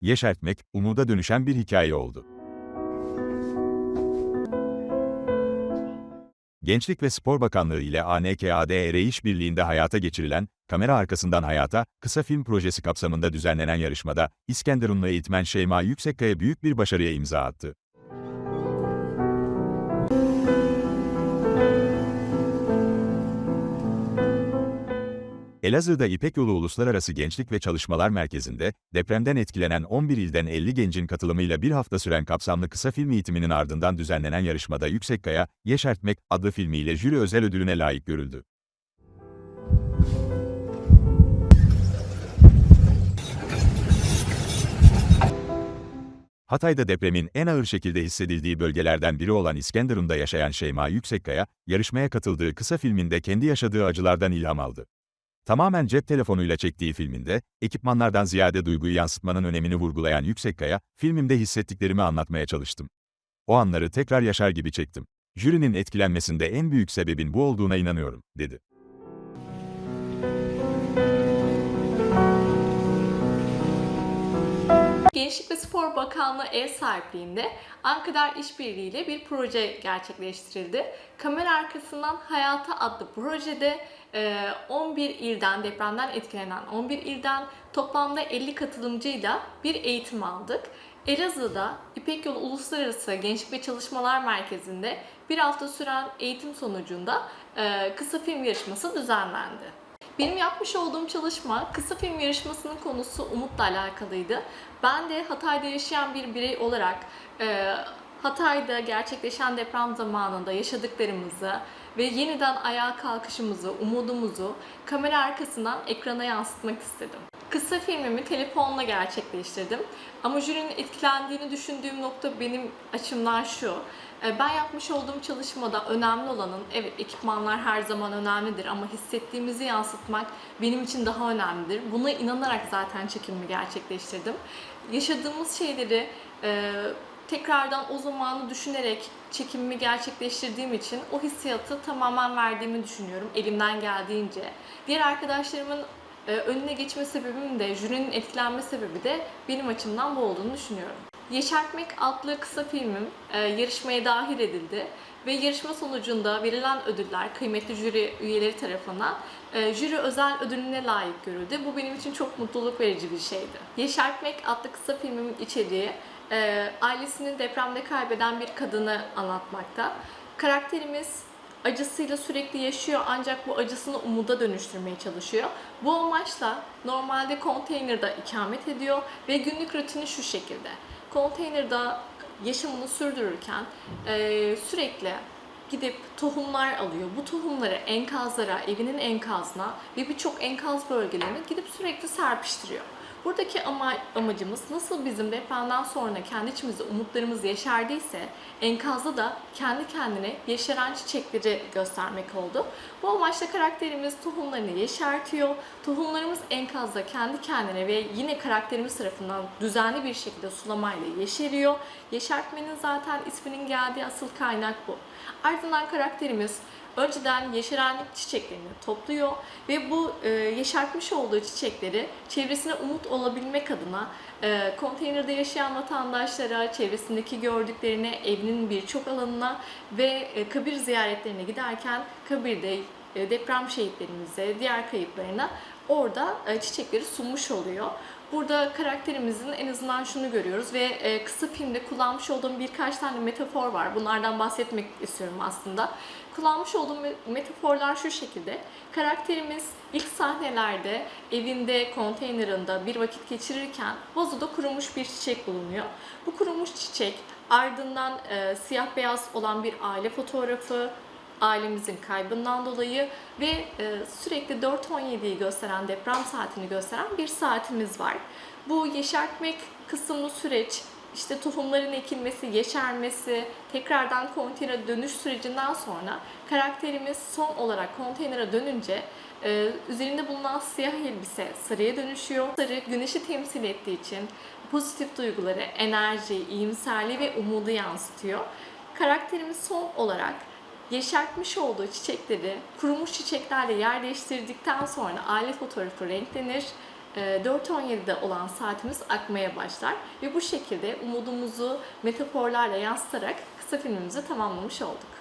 yeşertmek, umuda dönüşen bir hikaye oldu. Gençlik ve Spor Bakanlığı ile ANKADR işbirliğinde hayata geçirilen, kamera arkasından hayata, kısa film projesi kapsamında düzenlenen yarışmada, İskenderunlu eğitmen Şeyma Yüksekkaya büyük bir başarıya imza attı. Elazığ'da İpek Yolu Uluslararası Gençlik ve Çalışmalar Merkezi'nde, depremden etkilenen 11 ilden 50 gencin katılımıyla bir hafta süren kapsamlı kısa film eğitiminin ardından düzenlenen yarışmada Yüksekkaya, Yeşertmek adlı filmiyle jüri özel ödülüne layık görüldü. Hatay'da depremin en ağır şekilde hissedildiği bölgelerden biri olan İskenderun'da yaşayan Şeyma Yüksekkaya, yarışmaya katıldığı kısa filminde kendi yaşadığı acılardan ilham aldı. Tamamen cep telefonuyla çektiği filminde, ekipmanlardan ziyade duyguyu yansıtmanın önemini vurgulayan Yüksekkaya, filmimde hissettiklerimi anlatmaya çalıştım. O anları tekrar yaşar gibi çektim. Jürinin etkilenmesinde en büyük sebebin bu olduğuna inanıyorum, dedi. Gençlik ve Spor Bakanlığı ev sahipliğinde Ankara İşbirliği ile bir proje gerçekleştirildi. Kamera arkasından Hayata adlı projede 11 ilden, depremden etkilenen 11 ilden toplamda 50 katılımcıyla bir eğitim aldık. Elazığ'da İpek Yolu Uluslararası Gençlik ve Çalışmalar Merkezi'nde bir hafta süren eğitim sonucunda e, kısa film yarışması düzenlendi. Benim yapmış olduğum çalışma kısa film yarışmasının konusu umutla alakalıydı. Ben de Hatay'da yaşayan bir birey olarak e, Hatay'da gerçekleşen deprem zamanında yaşadıklarımızı ve yeniden ayağa kalkışımızı, umudumuzu kamera arkasından ekrana yansıtmak istedim. Kısa filmimi telefonla gerçekleştirdim. Ama jürinin etkilendiğini düşündüğüm nokta benim açımdan şu. E, Ben yapmış olduğum çalışmada önemli olanın, evet ekipmanlar her zaman önemlidir ama hissettiğimizi yansıtmak benim için daha önemlidir. Buna inanarak zaten çekimimi gerçekleştirdim. Yaşadığımız şeyleri e, tekrardan o zamanı düşünerek çekimimi gerçekleştirdiğim için o hissiyatı tamamen verdiğimi düşünüyorum elimden geldiğince. Diğer arkadaşlarımın e, önüne geçme sebebim de, jürinin etkilenme sebebi de benim açımdan bu olduğunu düşünüyorum. Yeşertmek adlı kısa filmim e, yarışmaya dahil edildi ve yarışma sonucunda verilen ödüller kıymetli jüri üyeleri tarafından e, jüri özel ödülüne layık görüldü. Bu benim için çok mutluluk verici bir şeydi. Yeşertmek adlı kısa filmimin içeriği e, ailesini depremde kaybeden bir kadını anlatmakta. Karakterimiz acısıyla sürekli yaşıyor ancak bu acısını umuda dönüştürmeye çalışıyor. Bu amaçla normalde konteynerde ikamet ediyor ve günlük rutini şu şekilde. Konteynerde yaşamını sürdürürken e, sürekli gidip tohumlar alıyor. Bu tohumları enkazlara, evinin enkazına ve birçok enkaz bölgelerine gidip sürekli serpiştiriyor. Buradaki ama, amacımız nasıl bizim depremden sonra kendi içimizde umutlarımız yeşerdiyse enkazda da kendi kendine yeşeren çiçekleri göstermek oldu. Bu amaçla karakterimiz tohumlarını yeşertiyor. Tohumlarımız enkazda kendi kendine ve yine karakterimiz tarafından düzenli bir şekilde sulamayla yeşeriyor. Yeşertmenin zaten isminin geldiği asıl kaynak bu. Ardından karakterimiz önceden yeşeren çiçeklerini topluyor ve bu e, yeşertmiş olduğu çiçekleri çevresine umut olabilmek adına e, konteynerde yaşayan vatandaşlara, çevresindeki gördüklerine, evinin birçok alanına ve e, kabir ziyaretlerine giderken kabirde e, deprem şehitlerimize, diğer kayıplarına orada e, çiçekleri sunmuş oluyor. Burada karakterimizin en azından şunu görüyoruz ve e, kısa filmde kullanmış olduğum birkaç tane metafor var. Bunlardan bahsetmek istiyorum aslında. Kullanmış olduğum me- metaforlar şu şekilde. Karakterimiz ilk sahnelerde evinde, konteynerında bir vakit geçirirken vazoda kurumuş bir çiçek bulunuyor. Bu kurumuş çiçek ardından e, siyah beyaz olan bir aile fotoğrafı, ailemizin kaybından dolayı ve e, sürekli 4.17'yi gösteren deprem saatini gösteren bir saatimiz var. Bu yeşertmek kısımlı süreç işte tohumların ekilmesi, yeşermesi, tekrardan konteynere dönüş sürecinden sonra karakterimiz son olarak konteynere dönünce e, üzerinde bulunan siyah elbise sarıya dönüşüyor. Sarı güneşi temsil ettiği için pozitif duyguları, enerji, iyimserliği ve umudu yansıtıyor. Karakterimiz son olarak yeşertmiş olduğu çiçekleri kurumuş çiçeklerle yer değiştirdikten sonra aile fotoğrafı renklenir. e, 4.17'de olan saatimiz akmaya başlar ve bu şekilde umudumuzu metaforlarla yansıtarak kısa filmimizi tamamlamış olduk.